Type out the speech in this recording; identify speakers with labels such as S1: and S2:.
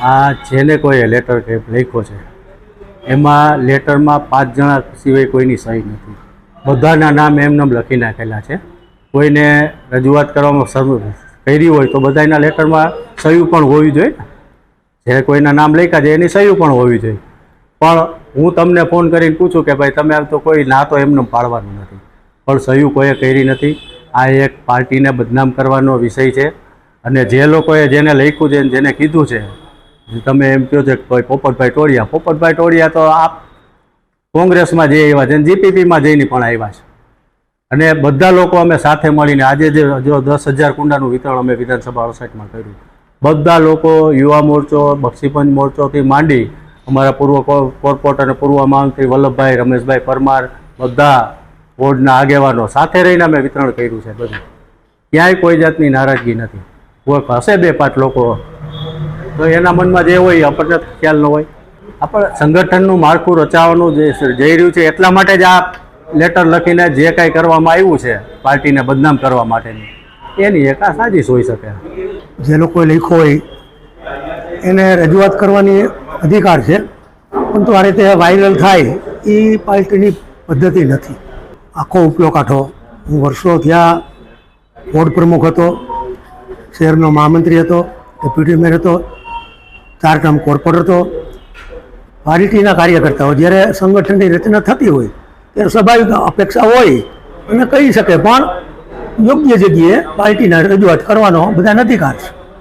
S1: આ જેને કોઈએ લેટર કે લખ્યો છે, એમાં લેટરમાં પાંચ જણા સિવાય કોઈની સહી નથી. બધાના નામ એમને લખી નાખેલા છે. કોઈને રજૂઆત કરવામાં કરી હોય તો બધાના લેટરમાં સહી પણ હોવી જોઈએ જે કોઈના નામ લખ્યા છે એની સહી પણ હોવી જોઈએ. પણ હું તમને ફોન કરીને પૂછું કે ભાઈ તમે આમ તો કોઈ ના તો એમને પાડવાનું નથી. પણ સહી કોઈએ કરી નથી. આ એક પાર્ટીને બદનામ કરવાનો વિષય છે. અને જે લોકોએ જેને લખ્યું છે જેને કીધું છે તમે એમ કહો છો કે ભાઈ પોપટભાઈ ટોળિયા પોપટભાઈ ટોળિયા તો આપ કોંગ્રેસમાં જઈ આવ્યા છે જીપીપીમાં જઈને પણ આવ્યા છે. અને બધા લોકો અમે સાથે મળીને આજે જે જો દસ હજાર કુંડાનું વિતરણ અમે વિધાનસભા સોસાયટીમાં કર્યું. બધા લોકો યુવા મોરચો બક્ષીપંચ મોરચોથી માંડી અમારા પૂર્વ કોરપોર્ટ અને પૂર્વ મહામંત્રી વલ્લભભાઈ, રમેશભાઈ પરમાર બધા બોર્ડના આગેવાનો સાથે રહીને અમે વિતરણ કર્યું છે બધું. ક્યાંય કોઈ જાતની નારાજગી નથી. કોઈ હશે બે પાંચ લોકો તો એના મનમાં જે હોય આપણને ખ્યાલ ન હોય. આપણે સંગઠનનું માળખું રચાવવાનું જે જઈ રહ્યું છે એટલા માટે જ આ લેટર લખીને જે કાંઈ કરવામાં આવ્યું છે પાર્ટીને બદનામ કરવા માટેની. એની એક આ સાજિશ હોઈ શકે.
S2: જે લોકોએ લખ્યો હોય એને રજૂઆત કરવાની અધિકાર છે પરંતુ આ રીતે વાયરલ થાય એ પાર્ટીની પદ્ધતિ નથી. આખો ઉપયોગ કાઢો હું વર્ષો ત્યાં વોર્ડ પ્રમુખ હતો શહેરનો મહામંત્રી હતો ડેપ્યુટી મેયર હતો ચાર ટર્મ કોર્પોરેટર પાર્ટીના કાર્યકર્તાઓ જ્યારે સંગઠનની રચના થતી હોય, ત્યારે સ્વાભાવિક અપેક્ષા હોય અને કહી શકે, પણ યોગ્ય જગ્યાએ પાર્ટીના રજૂઆત કરવાનો બધાને અધિકાર છે.